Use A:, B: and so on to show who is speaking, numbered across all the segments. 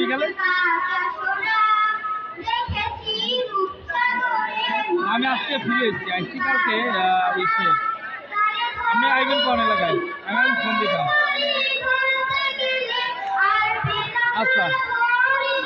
A: বিকালে। আমি আজকে ফিরে এসেছি। আসছি কালকে এসে। আপনি আইবেন কোন এলাকায়? আমি ফোন দিতাম আচ্ছা।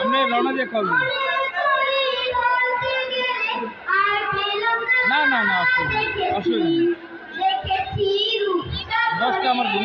A: আপনি রওনা দিয়ে কল না না না, অসুবিধা দশটা আমার ঘুম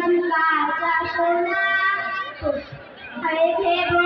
A: বাজা সোনা
B: হয়ে